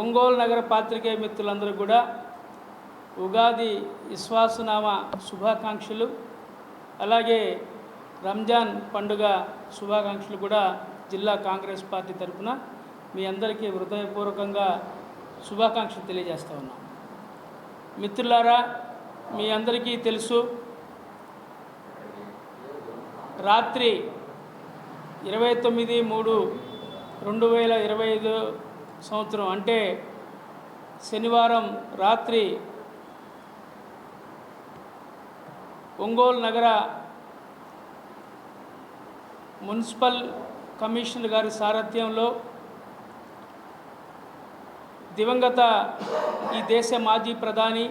ఒంగోలు నగర పాత్రికేయ మిత్రులందరూ కూడా ఉగాది విశ్వాసనామ శుభాకాంక్షలు అలాగే రంజాన్ పండుగ శుభాకాంక్షలు కూడా జిల్లా కాంగ్రెస్ పార్టీ తరఫున మీ అందరికీ హృదయపూర్వకంగా శుభాకాంక్షలు తెలియజేస్తా ఉన్నాం. మిత్రులారా మీ అందరికీ తెలుసు రాత్రి ఇరవై తొమ్మిది మూడు రెండు వేల ఇరవై ఐదు సంవత్సరం అంటే శనివారం రాత్రి ఒంగోలు నగర మున్సిపల్ కమిషనర్ గారి సారథ్యంలో దివంగత ఈ దేశ మాజీ ప్రధాని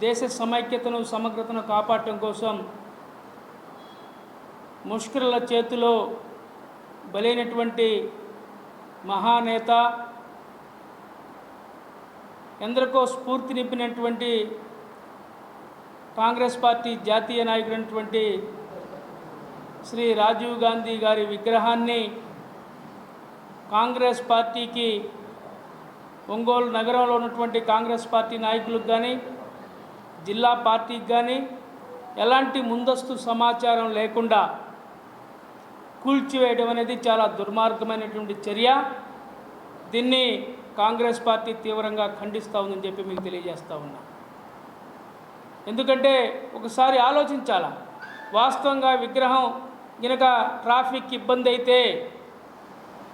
దేశ సమైక్యతను సమగ్రతను కాపాడటం కోసం ముష్కరుల చేతిలో బలైనటువంటి మహానేత ఎందరికో స్ఫూర్తి నింపినటువంటి కాంగ్రెస్ పార్టీ జాతీయ నాయకుడైనటువంటి శ్రీ రాజీవ్ గాంధీ గారి విగ్రహాన్ని కాంగ్రెస్ పార్టీకి ఒంగోలు నగరంలో ఉన్నటువంటి కాంగ్రెస్ పార్టీ నాయకులకు కానీ జిల్లా పార్టీకి కానీ ఎలాంటి ముందస్తు సమాచారం లేకుండా కూల్చివేయడం అనేది చాలా దుర్మార్గమైనటువంటి చర్య. దీన్ని కాంగ్రెస్ పార్టీ తీవ్రంగా ఖండిస్తూ ఉందని చెప్పి మీకు తెలియజేస్తూ ఉన్నా. ఎందుకంటే ఒకసారి ఆలోచించాలా? వాస్తవంగా విగ్రహం గనక ట్రాఫిక్ ఇబ్బంది అయితే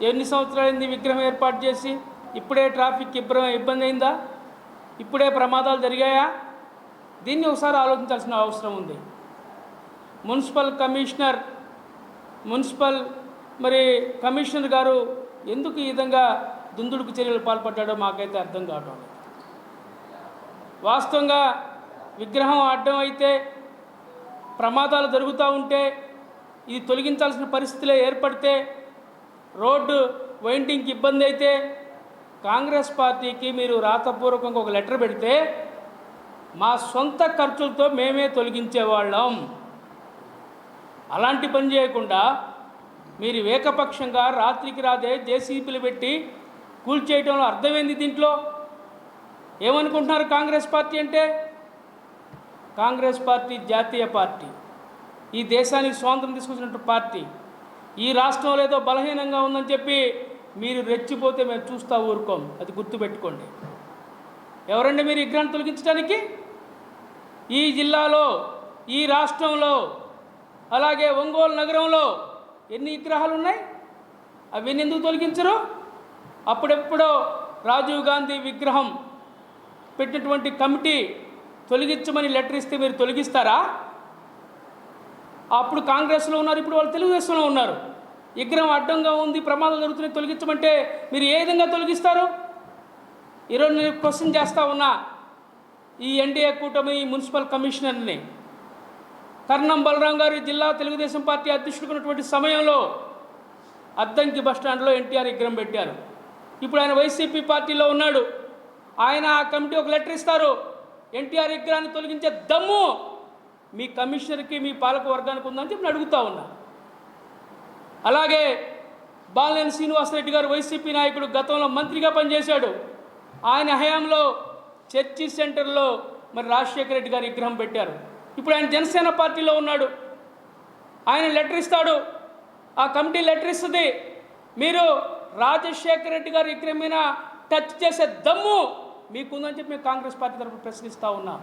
ఎన్ని సంవత్సరాలైంది విగ్రహం ఏర్పాటు చేసి? ఇప్పుడే ట్రాఫిక్ ఇబ్బంది ఇబ్బంది అయిందా? ఇప్పుడే ప్రమాదాలు జరిగాయా? దీన్ని ఒకసారి ఆలోచించాల్సిన అవసరం ఉంది. మున్సిపల్ కమిషనర్ మున్సిపల్ మరి కమిషనర్ గారు ఎందుకు ఈ విధంగా దుందుడుకు చర్యలు పాల్పడ్డాడో మాకైతే అర్థం కావటం లేదు. వాస్తవంగా విగ్రహం అడ్డం అయితే ప్రమాదాలు జరుగుతూ ఉంటే ఇది తొలగించాల్సిన పరిస్థితులే ఏర్పడితే రోడ్డు వైండింగ్కి ఇబ్బంది అయితే కాంగ్రెస్ పార్టీకి మీరు రాతపూర్వకంగా ఒక లెటర్ పెడితే మా సొంత ఖర్చులతో మేమే తొలగించేవాళ్ళం. అలాంటి పని చేయకుండా మీరు ఏకపక్షంగా రాత్రికి రాదే జేసీపీలు పెట్టి కూల్చేయటంలో అర్థమైంది దీంట్లో? ఏమనుకుంటున్నారు కాంగ్రెస్ పార్టీ అంటే? కాంగ్రెస్ పార్టీ జాతీయ పార్టీ. ఈ దేశానికి స్వాతంత్రం తీసుకొచ్చినట్టు పార్టీ. ఈ రాష్ట్రంలో ఏదో బలహీనంగా ఉందని చెప్పి మీరు రెచ్చిపోతే మేము చూస్తూ ఊరుకోం. అది గుర్తుపెట్టుకోండి. ఎవరండి మీరు విగ్రహం తొలగించడానికి? ఈ జిల్లాలో ఈ రాష్ట్రంలో అలాగే ఒంగోలు నగరంలో ఎన్ని విగ్రహాలు ఉన్నాయి? అవన్నీ ఎందుకు తొలగించరు? అప్పుడెప్పుడో రాజీవ్ గాంధీ విగ్రహం పెట్టినటువంటి కమిటీ తొలగించమని లెటర్ ఇస్తే మీరు తొలగిస్తారా? అప్పుడు కాంగ్రెస్లో ఉన్నారు ఇప్పుడు వాళ్ళు తెలుగుదేశంలో ఉన్నారు. విగ్రహం అడ్డంగా ఉంది ప్రమాదం జరుగుతున్నాయి తొలగించమంటే మీరు ఏ విధంగా తొలగిస్తారు? ఈరోజు నేను క్వశ్చన్ చేస్తా ఉన్నా ఈ ఎన్డీఏ కూటమి మున్సిపల్ కమిషనర్ని. కర్ణం బలరాం గారి జిల్లా తెలుగుదేశం పార్టీ అధ్యక్షుడుకున్నటువంటి సమయంలో అద్దంకి బస్టాండ్లో ఎన్టీఆర్ విగ్రహం పెట్టారు. ఇప్పుడు ఆయన వైసీపీ పార్టీలో ఉన్నాడు. ఆయన ఆ కమిటీ ఒక లెటర్ ఇస్తారు. ఎన్టీఆర్ విగ్రహాన్ని తొలగించే దమ్ము మీ కమిషనర్కి మీ పాలక వర్గానికి ఉందని చెప్పి అడుగుతా ఉన్నా. అలాగే బాలినేని శ్రీనివాసరెడ్డి గారు వైసీపీ నాయకుడు గతంలో మంత్రిగా పనిచేశాడు. ఆయన హయాంలో చర్చి సెంటర్లో మరి రాజశేఖర రెడ్డి గారి విగ్రహం పెట్టారు. ఇప్పుడు ఆయన జనసేన పార్టీలో ఉన్నాడు. ఆయన లెటర్ ఇస్తాడు. ఆ కమిటీ లెటర్ ఇస్తుంది. మీరు రాజశేఖర రెడ్డి గారి విగ్రహం మీద టచ్ చేసే దమ్ము మీకుందని చెప్పి మేము కాంగ్రెస్ పార్టీ తరఫున ప్రశ్నిస్తూ ఉన్నాం.